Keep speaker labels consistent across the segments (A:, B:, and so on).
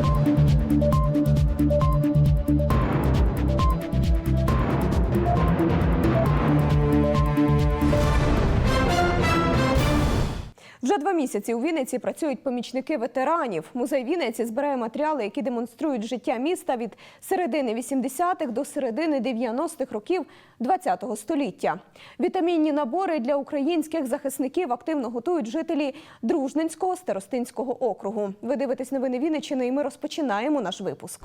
A: Thank you. Два місяці у Вінниці працюють помічники ветеранів. Музей Вінниці збирає матеріали, які демонструють життя міста від середини 80-х до середини 90-х років ХХ століття. Вітамінні набори для українських захисників активно готують жителі Дружненського старостинського округу. Ви дивитесь новини Вінниччини, і ми розпочинаємо наш випуск.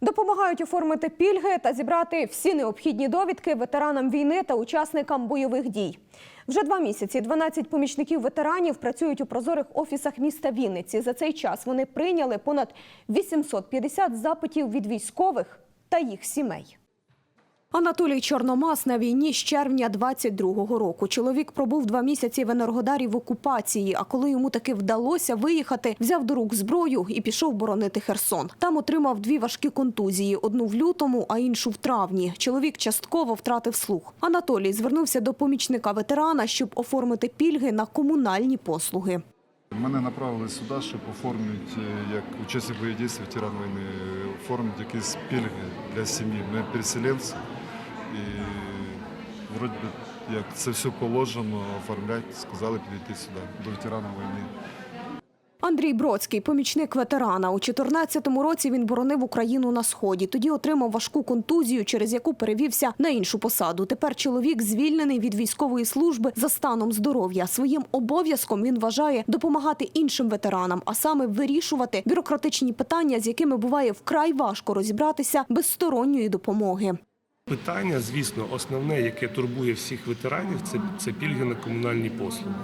A: Допомагають оформити пільги та зібрати всі необхідні довідки ветеранам війни та учасникам бойових дій. Вже два місяці 12 помічників ветеранів працюють у прозорих офісах міста Вінниці. За цей час вони прийняли понад 850 запитів від військових та їх сімей. Анатолій Чорномас на війні з червня 22-го року. Чоловік пробув два місяці в Енергодарі в окупації. А коли йому таки вдалося виїхати, взяв до рук зброю і пішов боронити Херсон. Там отримав дві важкі контузії: одну в лютому, а іншу в травні. Чоловік частково втратив слух. Анатолій звернувся до помічника ветерана, щоб оформити пільги на комунальні послуги.
B: Мене направили сюди, щоб оформити, е, як учасник бойових дій, ветеран війни, оформити якісь пільги для сім'ї. Ми переселенці. І вроді як це все положено, оформляти, сказали підійти сюди, до ветеранів війни.
A: Андрій Бродський, помічник ветерана. У 14-му році він боронив Україну на сході. Тоді отримав важку контузію, через яку перевівся на іншу посаду. Тепер чоловік звільнений від військової служби за станом здоров'я. Своїм обов'язком він вважає допомагати іншим ветеранам, а саме вирішувати бюрократичні питання, з якими буває вкрай важко розібратися без сторонньої допомоги.
C: Питання, звісно, основне, яке турбує всіх ветеранів, це, це пільги на комунальні послуги.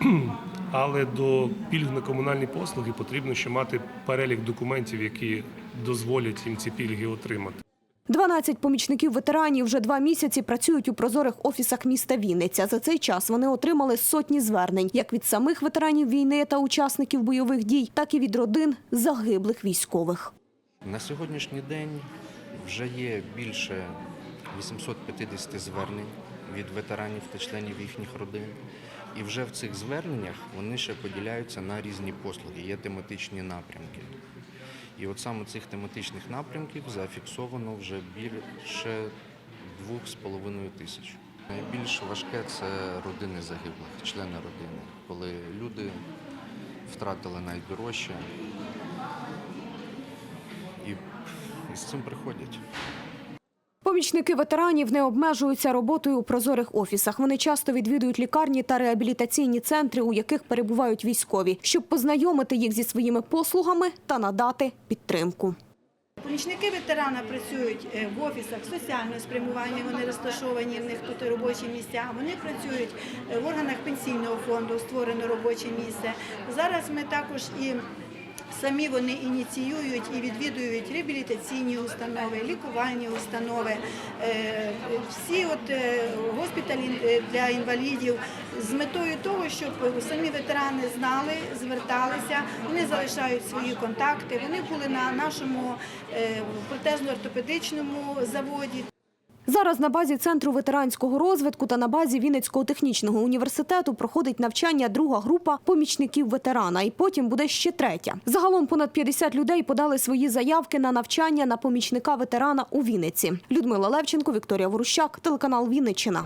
C: Але до пільг на комунальні послуги потрібно ще мати перелік документів, які дозволять їм ці пільги отримати.
A: 12 помічників ветеранів вже два місяці працюють у прозорих офісах міста Вінниця. За цей час вони отримали сотні звернень як від самих ветеранів війни та учасників бойових дій, так і від родин загиблих військових.
D: На сьогоднішній день вже є більше 850 звернень від ветеранів та членів їхніх родин. І вже в цих зверненнях вони ще поділяються на різні послуги, є тематичні напрямки. І от саме цих тематичних напрямків зафіксовано вже більше 2,5 тисяч. Найбільш важке це родини загиблих, члени родини, коли люди втратили найдорожче і з цим приходять.
A: Помічники ветеранів не обмежуються роботою у прозорих офісах. Вони часто відвідують лікарні та реабілітаційні центри, у яких перебувають військові, щоб познайомити їх зі своїми послугами та надати підтримку.
E: Помічники ветерана працюють е, в офісах соціального спрямування, вони розташовані, в них тут робочі місця. Вони працюють е, в органах пенсійного фонду, створено робоче місце. Зараз ми також і самі вони ініціюють і відвідують реабілітаційні установи, лікувальні установи, е, всі от е, госпіталі е, для інвалідів з метою того, щоб самі ветерани знали, зверталися, вони залишають свої контакти. Вони були на нашому протезно-ортопедичному заводі.
A: Зараз на базі центру ветеранського розвитку та на базі Вінницького технічного університету проходить навчання друга група помічників ветерана, і потім буде ще третя. Загалом понад 50 людей подали свої заявки на навчання на помічника ветерана у Вінниці. Людмила Левченко, Вікторія Ворущак, телеканал Вінниччина.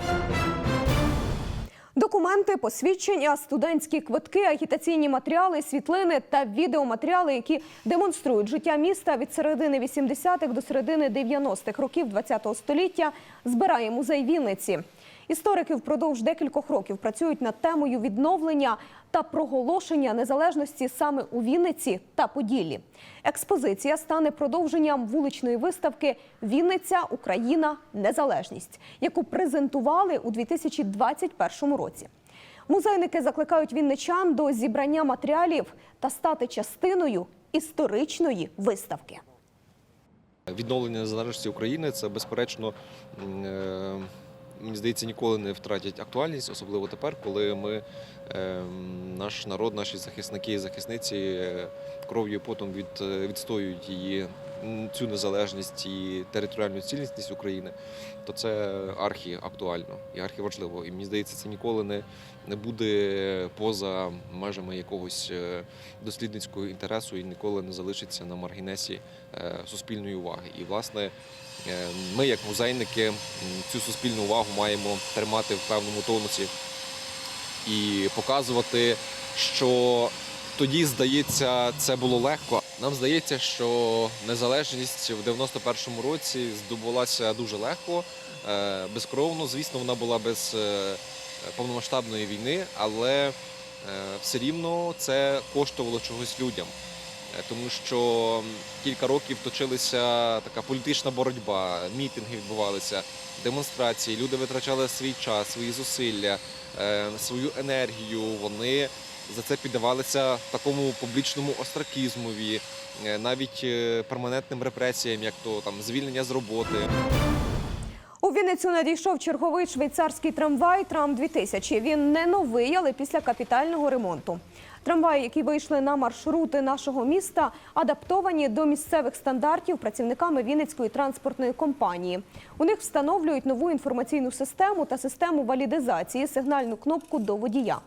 A: Документи, посвідчення, студентські квитки, агітаційні матеріали, світлини та відеоматеріали, які демонструють життя міста від середини 80-х до середини 90-х років ХХ століття, збирає музей Вінниці. Історики впродовж декількох років працюють над темою відновлення та проголошення незалежності саме у Вінниці та Поділлі. Експозиція стане продовженням вуличної виставки Вінниця, Україна, Незалежність, яку презентували у 2021 році. Музейники закликають вінничан до зібрання матеріалів та стати частиною історичної виставки.
F: Відновлення незалежності України це безперечно. Мені здається, ніколи не втратять актуальність, особливо тепер, коли ми ем, наш народ, наші захисники і захисниці е, кров'ю і потом від, е, відстоюють її цю незалежність і територіальну цілісність України, то це архі актуально і архі важливо. І мені здається, це ніколи не, не буде поза межами якогось е, дослідницького інтересу і ніколи не залишиться на маргінесі суспільної уваги. І власне. Е, Ми, як музейники, цю суспільну увагу маємо тримати в певному тонусі і показувати, що тоді, здається, це було легко. Нам здається, що незалежність в 91-му році здобулася дуже легко, е, безкровно. Звісно, вона була без е, повномасштабної війни, але все рівно це коштувало чогось людям. Тому що кілька років точилася така політична боротьба, мітинги відбувалися, демонстрації. Люди витрачали свій час, свої зусилля, е, свою енергію. Вони за це піддавалися такому публічному остракізмові, е, навіть е, перманентним репресіям, як то там звільнення з роботи.
A: У Вінницю надійшов черговий швейцарський трамвай Трам 2000 Він не новий, але після капітального ремонту. Трамваї, які вийшли на маршрути нашого міста, адаптовані до місцевих стандартів працівниками Вінницької транспортної компанії. У них встановлюють нову інформаційну систему та систему валідизації, сигнальну кнопку до водія.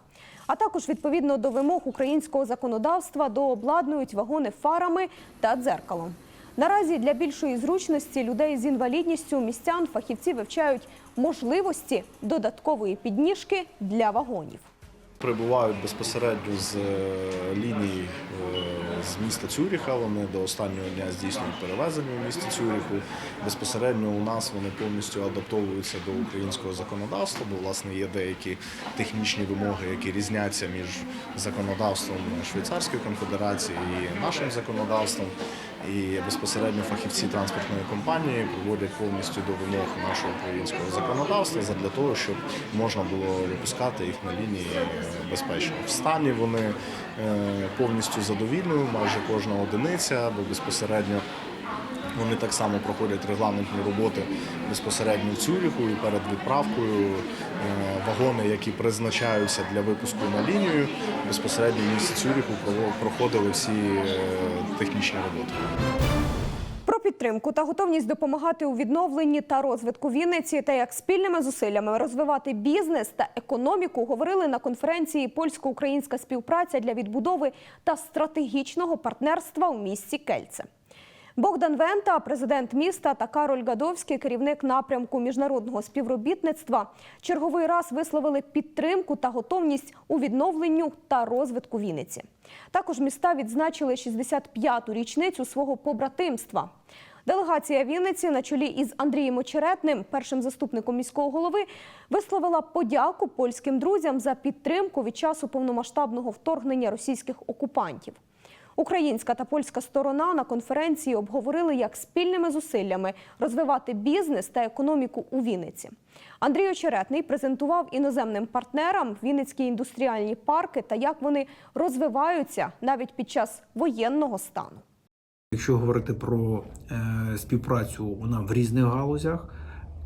A: А також відповідно до вимог українського законодавства дообладнують вагони фарами та дзеркалом. Наразі для більшої зручності людей з інвалідністю містян фахівці вивчають можливості додаткової підніжки для вагонів.
G: Прибувають безпосередньо з е, лінії е, з міста Цюріха. Вони до останнього дня здійснюють перевезення у місті Цюріху. Безпосередньо у нас вони повністю адаптовуються до українського законодавства, бо власне є деякі технічні вимоги, які різняться між законодавством Швейцарської конфедерації і нашим законодавством. І безпосередньо фахівці транспортної компанії проводять повністю до вимог нашого українського законодавства для того, щоб можна було випускати їх на лінії безпечно. В стані вони е, повністю задовільні, майже кожна одиниця, бо безпосередньо. Вони так само проходять регламентні роботи безпосередньо в Цюріху і перед відправкою е, вагони, які призначаються для випуску на лінію, безпосередньо в місті Цюріху проходили всі е, технічні роботи.
A: Про підтримку та готовність допомагати у відновленні та розвитку Вінниці та як спільними зусиллями розвивати бізнес та економіку говорили на конференції Польсько-українська співпраця для відбудови та стратегічного партнерства у місті Кельце. Богдан Вента, президент міста, та Кароль Гадовський, керівник напрямку міжнародного співробітництва, черговий раз висловили підтримку та готовність у відновленню та розвитку Вінниці. Також міста відзначили 65-ту річницю свого побратимства. Делегація Вінниці на чолі із Андрієм Очеретним, першим заступником міського голови, висловила подяку польським друзям за підтримку від часу повномасштабного вторгнення російських окупантів. Українська та польська сторона на конференції обговорили, як спільними зусиллями розвивати бізнес та економіку у Вінниці. Андрій Очеретний презентував іноземним партнерам Вінницькі індустріальні парки та як вони розвиваються навіть під час воєнного стану.
H: Якщо говорити про е, співпрацю, вона в різних галузях,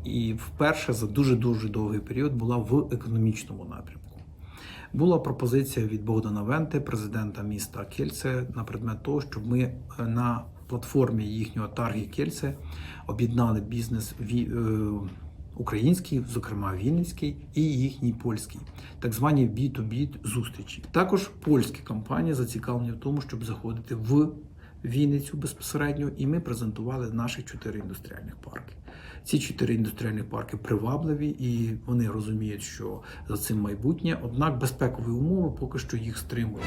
H: і вперше за дуже дуже довгий період була в економічному напрямку. Була пропозиція від Богдана Венти, президента міста Кельце, на предмет того, щоб ми е, на платформі їхнього таргі Кельце об'єднали бізнес е, український, зокрема Вінницький, і їхній польський, так звані B2B зустрічі. Також польські компанії зацікавлені в тому, щоб заходити в Вінницю безпосередньо, і ми презентували наші чотири індустріальних парки. Ці чотири індустріальних парки привабливі, і вони розуміють, що за цим майбутнє, однак безпекові умови поки що їх стримують.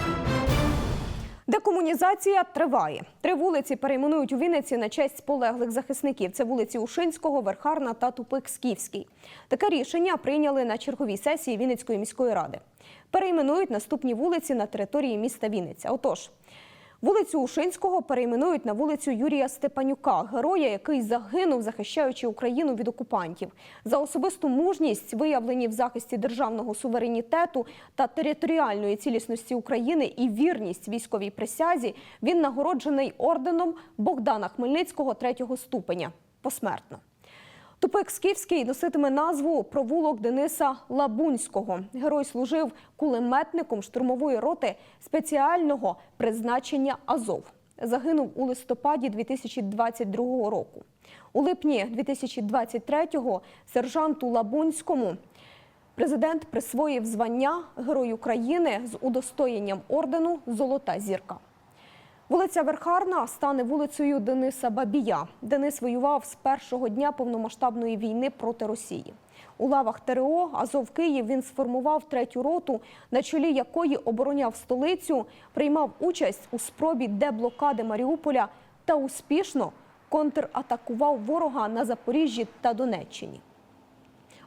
A: Декомунізація триває. Три вулиці перейменують у Вінниці на честь полеглих захисників. Це вулиці Ушинського, Верхарна та Тупик Скіфський. Таке рішення прийняли на черговій сесії Вінницької міської ради. Перейменують наступні вулиці на території міста Вінниця. Отож, Вулицю Ушинського перейменують на вулицю Юрія Степанюка, героя, який загинув, захищаючи Україну від окупантів. За особисту мужність, виявлені в захисті державного суверенітету та територіальної цілісності України і вірність військовій присязі, він нагороджений орденом Богдана Хмельницького третього ступеня посмертно. Тупик Скіфський носитиме назву провулок Дениса Лабунського. Герой служив кулеметником штурмової роти спеціального призначення Азов. Загинув у листопаді 2022 року. У липні 2023-го сержанту Лабунському президент присвоїв звання Герой України з удостоєнням ордену Золота зірка. Вулиця Верхарна стане вулицею Дениса Бабія. Денис воював з першого дня повномасштабної війни проти Росії. У лавах ТРО Азов Київ він сформував третю роту, на чолі якої обороняв столицю, приймав участь у спробі деблокади Маріуполя та успішно контратакував ворога на Запоріжжі та Донеччині.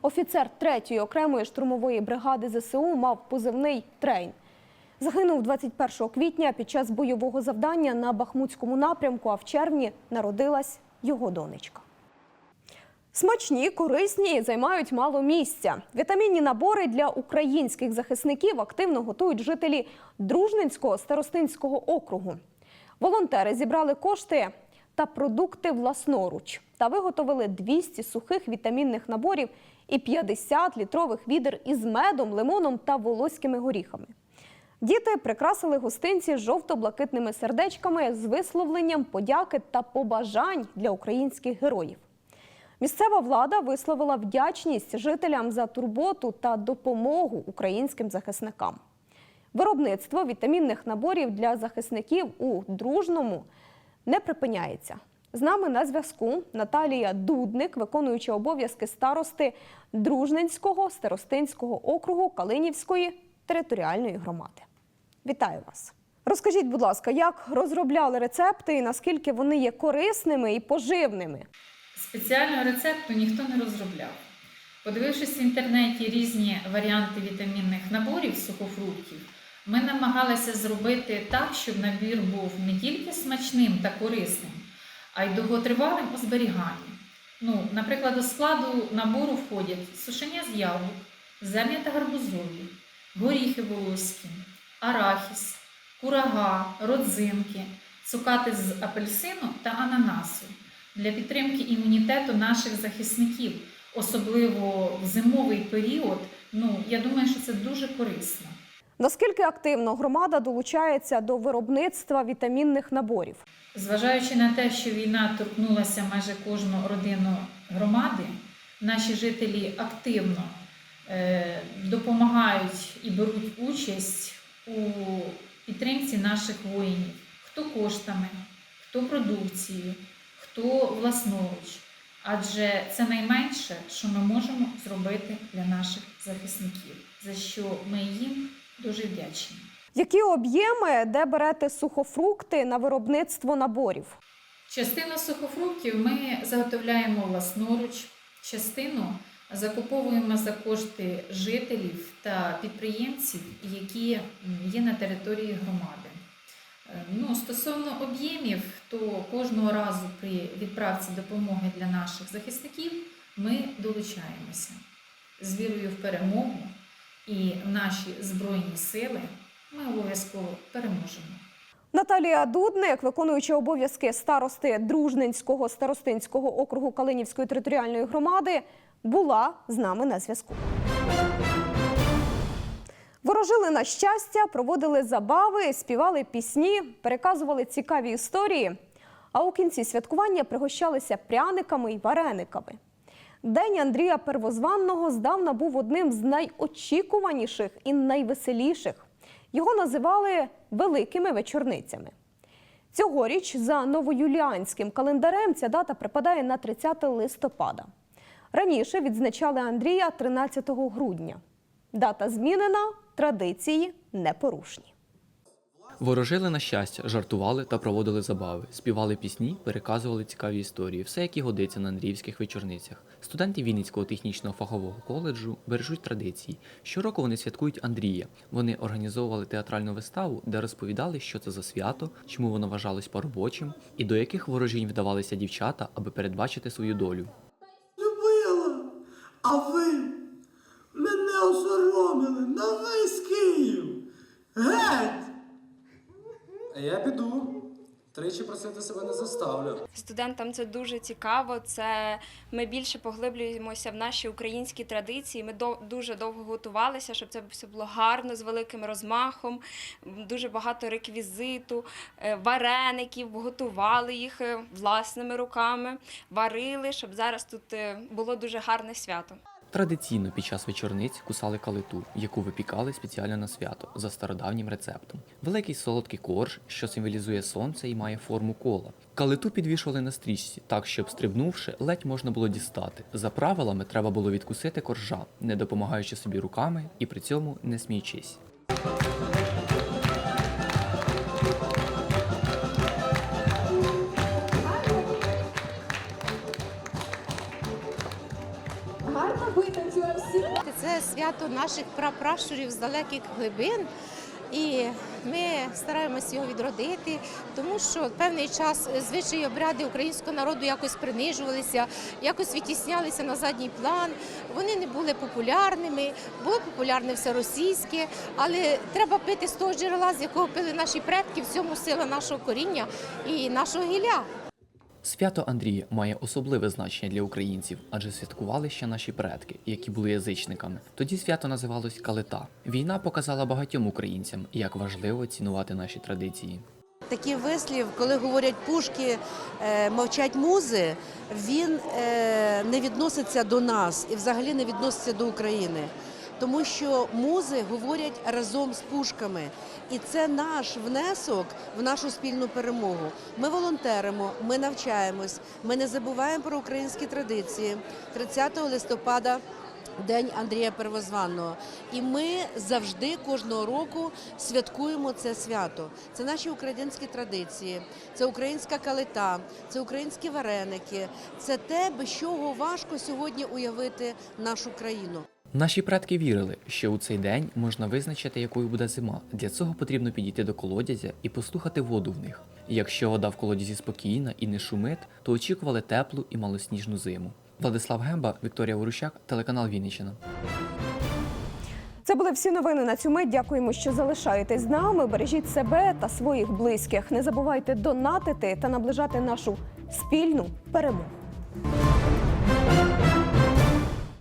A: Офіцер 3-ї окремої штурмової бригади ЗСУ мав позивний Трейн. Загинув 21 квітня під час бойового завдання на Бахмутському напрямку, а в червні народилась його донечка. Смачні, корисні і займають мало місця. Вітамінні набори для українських захисників активно готують жителі Дружненського старостинського округу. Волонтери зібрали кошти та продукти власноруч та виготовили 200 сухих вітамінних наборів і 50 літрових відер із медом, лимоном та волоськими горіхами. Діти прикрасили гостинці жовто-блакитними сердечками з висловленням подяки та побажань для українських героїв. Місцева влада висловила вдячність жителям за турботу та допомогу українським захисникам. Виробництво вітамінних наборів для захисників у дружному не припиняється. З нами на зв'язку Наталія Дудник, виконуюча обов'язки старости Дружненського старостинського округу Калинівської територіальної громади. Вітаю вас! Розкажіть, будь ласка, як розробляли рецепти і наскільки вони є корисними і поживними?
I: Спеціального рецепту ніхто не розробляв. Подивившись в інтернеті різні варіанти вітамінних наборів сухофруктів, ми намагалися зробити так, щоб набір був не тільки смачним та корисним, а й довготривалим у зберіганні. Ну, наприклад, до складу набору входять сушення з яблук, зерня та гарбузові, горіхи волоські, арахіс, курага, родзинки, цукати з апельсину та ананасу для підтримки імунітету наших захисників, особливо в зимовий період. Ну, я думаю, що це дуже корисно.
A: Наскільки активно громада долучається до виробництва вітамінних наборів?
I: Зважаючи на те, що війна торкнулася майже кожну родину громади, наші жителі активно е, допомагають і беруть участь у підтримці наших воїнів, хто коштами, хто продукцією, хто власноруч. Адже це найменше, що ми можемо зробити для наших захисників, за що ми їм дуже вдячні.
A: Які об'єми, де берете сухофрукти на виробництво наборів?
I: Частину сухофруктів ми заготовляємо власноруч, частину закуповуємо за кошти жителів та підприємців, які є на території громади. Е, Ну, стосовно об'ємів, то кожного разу при відправці допомоги для наших захисників ми долучаємося з вірою в перемогу і наші збройні сили ми обов'язково переможемо.
A: Наталія Дудник, виконуюча обов'язки старости Дружненського старостинського округу Калинівської територіальної громади, була з нами на зв'язку. Ворожили на щастя, проводили забави, співали пісні, переказували цікаві історії. А у кінці святкування пригощалися пряниками й варениками. День Андрія Первозванного здавна був одним з найочікуваніших і найвеселіших. Його називали великими вечорницями. Цьогоріч за новоюліанським календарем ця дата припадає на 30 листопада. Раніше відзначали Андрія 13 грудня. Дата змінена, традиції непорушні.
J: Ворожили на щастя, жартували та проводили забави, співали пісні, переказували цікаві історії, все як і годиться на Андріївських вечорницях. Студенти Вінницького технічного фахового коледжу бережуть традиції. Щороку вони святкують Андрія. Вони організовували театральну виставу, де розповідали, що це за свято, чому воно вважалось по-робочим, і до яких ворожінь вдавалися дівчата, аби передбачити свою долю.
K: А ви мене осоромили на весь Київ. Геть!
L: А я піду. Тричі просити себе не заставлю.
M: Студентам це дуже цікаво. Це ми більше поглиблюємося в наші українські традиції. Ми до, дуже довго готувалися, щоб це все було гарно з великим розмахом, дуже багато реквізиту, е, вареників, готували їх е, власними руками, варили, щоб зараз тут е, було дуже гарне свято.
J: Традиційно під час вечорниць кусали калиту, яку випікали спеціально на свято за стародавнім рецептом. Великий солодкий корж, що символізує сонце і має форму кола. Калиту підвішували на стрічці, так щоб стрибнувши, ледь можна було дістати. За правилами треба було відкусити коржа, не допомагаючи собі руками і при цьому не сміючись.
N: Свято наших прапращурів з далеких глибин. І ми стараємося його відродити, тому що певний час звичаї обряди українського народу якось принижувалися, якось відтіснялися на задній план. Вони не були популярними, було популярне все російське, але треба пити з того джерела, з якого пили наші предки, в цьому сила нашого коріння і нашого гілля.
J: Свято Андрія має особливе значення для українців, адже святкували ще наші предки, які були язичниками. Тоді свято називалось Калита. Війна показала багатьом українцям, як важливо цінувати наші традиції.
N: Такий вислів, коли говорять пушки, е, мовчать музи, він е, не відноситься до нас і взагалі не відноситься до України. Тому що музи говорять разом з пушками, і це наш внесок в нашу спільну перемогу. Ми волонтеримо, ми навчаємось, ми не забуваємо про українські традиції. 30 листопада День Андрія Первозванного. І ми завжди кожного року святкуємо це свято. Це наші українські традиції, це українська калита, це українські вареники, це те, без чого важко сьогодні уявити нашу країну.
J: Наші предки вірили, що у цей день можна визначити, якою буде зима. Для цього потрібно підійти до колодязя і послухати воду в них. Якщо вода в колодязі спокійна і не шумить, то очікували теплу і малосніжну зиму. Владислав Гемба, Вікторія Ворущак, телеканал Вінниччина.
A: Це були всі новини на цю мить. Дякуємо, що залишаєтесь з нами. Бережіть себе та своїх близьких. Не забувайте донатити та наближати нашу спільну перемогу.